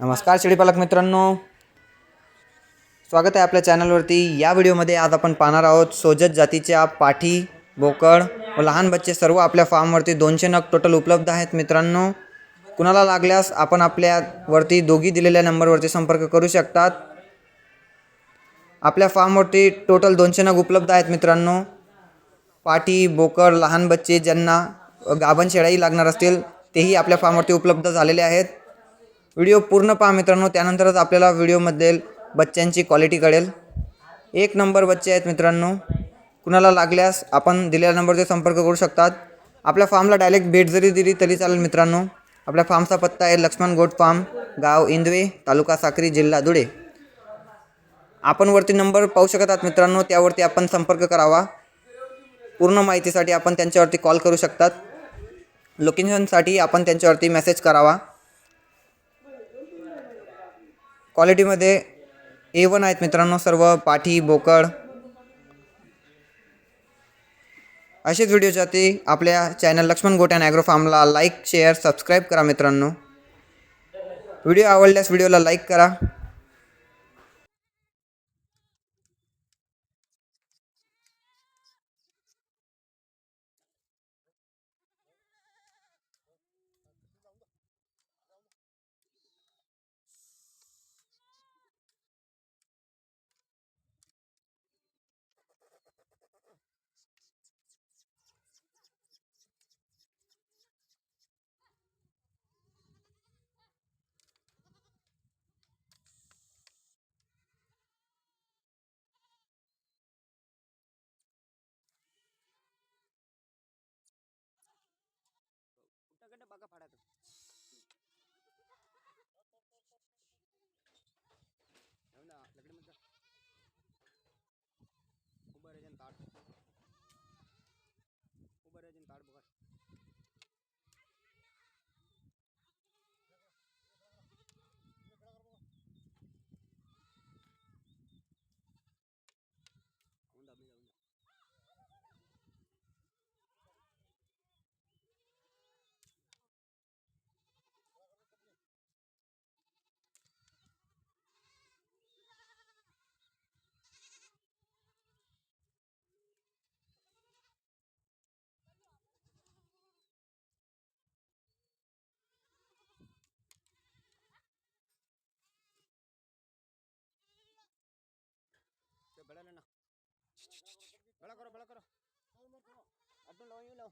नमस्कार शेळीपालक मित्रांनो. स्वागत आहे आपल्या चॅनलवरती. या व्हिडिओमध्ये आज आपण पाहणार आहोत सोजत जातीच्या पाठी बोकड व लहान बच्चे सर्व आपल्या फार्मवरती दोनशे नग टोटल उपलब्ध आहेत मित्रांनो. कुणाला लागल्यास आपण आपल्यावरती दोघी दिलेल्या नंबरवरती संपर्क करू शकतात. आपल्या फार्मवरती टोटल दोनशे नग उपलब्ध आहेत मित्रांनो. पाठी बोकड लहान बच्चे ज्यांना गाभण शेळ्याही लागणार असतील तेही आपल्या फार्मवरती उपलब्ध झालेले आहेत. व्हिडिओ पूर्ण पहा मित्रांनो. त्यानंतरच आपल्याला व्हिडिओमध्ये बच्च्यांची क्वालिटी कळेल. एक नंबर बच्चे आहेत मित्रांनो. कुणाला लागल्यास आपण दिलेल्या नंबरचे संपर्क करू शकतात. आपल्या फार्मला डायरेक्ट भेट जरी दिली तरी चालेल मित्रांनो. आपल्या फार्मचा पत्ता आहे लक्ष्मण गोट फार्म गाव इंदवे तालुका साक्री जिल्हा धुळे. आपण वरती नंबर पाहू शकत आहात मित्रांनो. त्यावरती आपण संपर्क करावा. पूर्ण माहितीसाठी आपण त्यांच्यावरती कॉल करू शकतात. लोकेशनसाठी आपण त्यांच्यावरती मेसेज करावा. क्वालिटीमध्ये ए वन आहेत मित्रांनो सर्व पाठी बोकड. असेच व्हिडिओसाठी आपल्या चॅनल लक्ष्मण गोट्यान ॲग्रो फार्मला लाईक शेअर सबस्क्राईब करा मित्रांनो. व्हिडिओ आवडल्यास व्हिडिओला लाईक करा. carbohydrates करो बड़ा करो अटून लाओ यूं लाओ